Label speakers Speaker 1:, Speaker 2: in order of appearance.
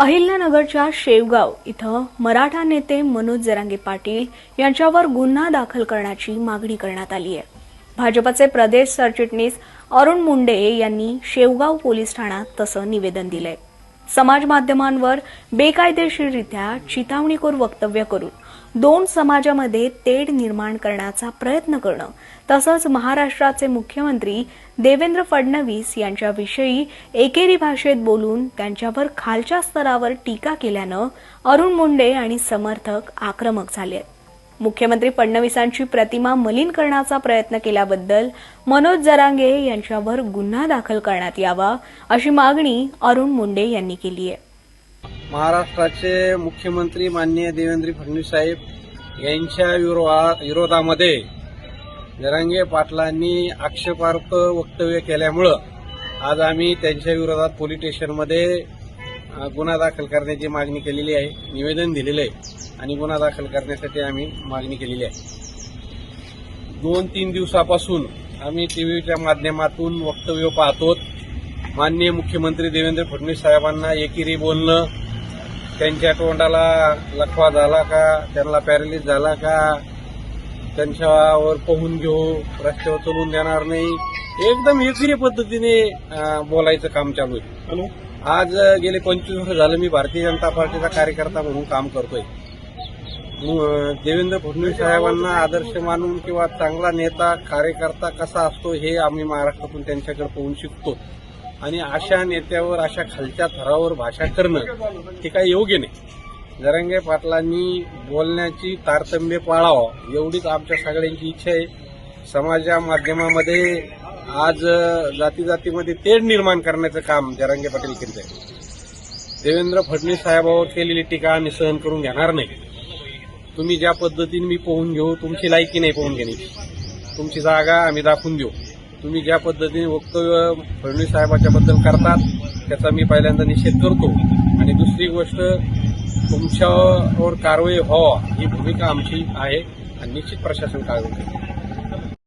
Speaker 1: अहिल्यानगरच्या शेवगाव इथं मराठा नेते मनोज जरांगे पाटील यांच्यावर गुन्हा दाखल करण्याची मागणी करण्यात आली आहे. भाजपचे प्रदेश सरचिटणीस अरुण मुंडे यांनी शेवगाव पोलीस ठाण्यात तसं निवेदन दिलंय. समाज माध्यमांवर बेकायदेशीररित्या चितावणीखोर वक्तव्य करून दोन समाजामध्ये तेढ निर्माण करण्याचा प्रयत्न करणं तसंच महाराष्ट्राचे मुख्यमंत्री देवेंद्र फडणवीस यांच्याविषयी एकेरी भाषेत बोलून त्यांच्यावर खालच्या स्तरावर टीका केल्यानं अरुण मुंडे आणि समर्थक आक्रमक झाले आहेत मुख्यमंत्री फडणवीसांची प्रतिमा मलिन करण्याचा प्रयत्न केल्याबद्दल मनोज जरांगे यांच्यावर गुन्हा दाखल करण्यात यावा अशी मागणी अरुण मुंडे यांनी केली आहे.
Speaker 2: महाराष्ट्राचे मुख्यमंत्री माननीय देवेंद्र फडणवीस साहेब यांच्या विरोधा- विरोधामध्ये जरांगे पाटलांनी आक्षेपार्ह वक्तव्य केल्यामुळं आज आम्ही त्यांच्या विरोधात पोलीस स्टेशनमध्ये गुन्हा दाखल करण्याची मागणी केलेली आहे. निवेदन दिलेलं आहे. आणि गुन्हा दाखल करण्यासाठी आम्ही मागणी केलेली आहे. दोन तीन दिवसापासून आम्ही टी व्हीच्या माध्यमातून वक्तव्य पाहतो. माननीय मुख्यमंत्री देवेंद्र फडणवीस साहेबांना एकेरी बोलणं त्यांच्या तोंडाला लखवा झाला का त्यांना पॅरालिस झाला का त्यांच्यावर पोहून घेऊ रस्त्यावर चलून देणार नाही. एकदम एकेरी पद्धतीने बोलायचं काम चालू आहे. आज गेले पंचवीस वर्ष झालं मी भारतीय जनता पार्टीचा कार्यकर्ता म्हणून काम करतोय. देवेंद्र फडणवीस साहेबांना आदर्श मानून किंवा चांगला नेता कार्यकर्ता कसा असतो हे आम्ही महाराष्ट्रातून त्यांच्याकडे पाहून शिकतो. आणि अशा नेत्यावर अशा खालच्या थरावर भाषा करणं हे काही योग्य नाही. जरंगे पाटलांनी बोलण्याची तारतम्य पाळावं एवढीच आमच्या सगळ्यांची इच्छा आहे. समाजा माध्यमामध्ये आज जाती जातीमध्ये तेढ निर्माण करण्याचं काम जरांगे पाटील केलं आहे देवेंद्र फडणवीस साहेबावर केलेली टीका आम्ही सहन करून घेणार नाही. तुम्ही ज्या पद्धतीने मी पोहून घेऊ तुमची लायकी नाही पोहून घेण्याची. तुमची जागा आम्ही दाखवून देऊ. तुम्ही ज्या पद्धतीने वक्तव्य फडणवीस साहेबाच्या बद्दल करतात त्याचा मी पहिल्यांदा निषेध करतो. आणि दुसरी गोष्ट तुमच्यावर कारवाई व्हावा ही भूमिका आमची आहे आणि निश्चित प्रशासन कारवाई